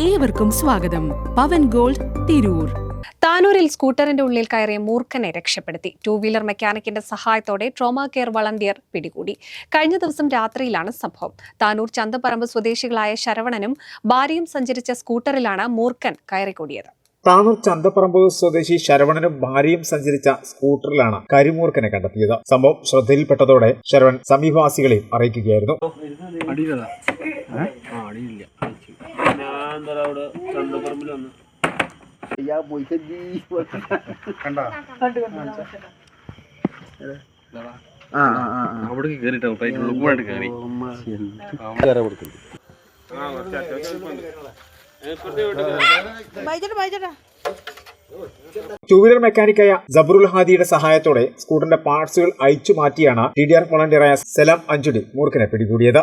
ഏവർക്കും സ്വാഗതം. പവൻ ഗോൾഡ് തിരൂർ. താനൂരിൽ സ്കൂട്ടറിന്റെ ഉള്ളിൽ കയറിയ മൂർഖനെ രക്ഷപ്പെടുത്തി. ടൂ വീലർ മെക്കാനിക്കിന്റെ സഹായത്തോടെ ട്രോമ കെയർ വളണ്ടിയർ പിടികൂടി. കഴിഞ്ഞ ദിവസം രാത്രിയിലാണ് സംഭവം. താനൂർ ചന്തപ്പറമ്പ് സ്വദേശികളായ ശരവണനും ഭാര്യയും സഞ്ചരിച്ച സ്കൂട്ടറിലാണ് മൂർഖൻ കയറിക്കൂടിയത്. താനൂർ ചന്തപ്പറമ്പ് സ്വദേശി ശരവണനും ഭാര്യയും സഞ്ചരിച്ച സ്കൂട്ടറിലാണ് കരിമൂർഖനെ കണ്ടെത്തിയത്. സംഭവം ശ്രദ്ധയിൽപ്പെട്ടതോടെ ശരവൺ സമീപവാസികളെ അറിയിക്കുകയായിരുന്നു. അടിയിലതാ ആ അടിയില്ല ഞാൻ എന്താ അവിടെ ചന്തപ്പറമ്പിൽ വന്നു അവിടെ കയറിട്ടോ ഫ്ലൈറ്റ് ഉള്ളുമായിട്ട് കയറി ആ കുറച്ച് അത്യാവശ്യം ഉണ്ട്. ടൂ വീലർ മെക്കാനിക്കായ ജബറുൽ ഹാദിയുടെ സഹായത്തോടെ സ്കൂട്ടറിന്റെ പാർട്സുകൾ അയച്ചു മാറ്റിയാണ് ടി ഡി ആർ വളണ്ടിയറായ സലാം അഞ്ചുടി മൂർഖനെ പിടികൂടിയത്.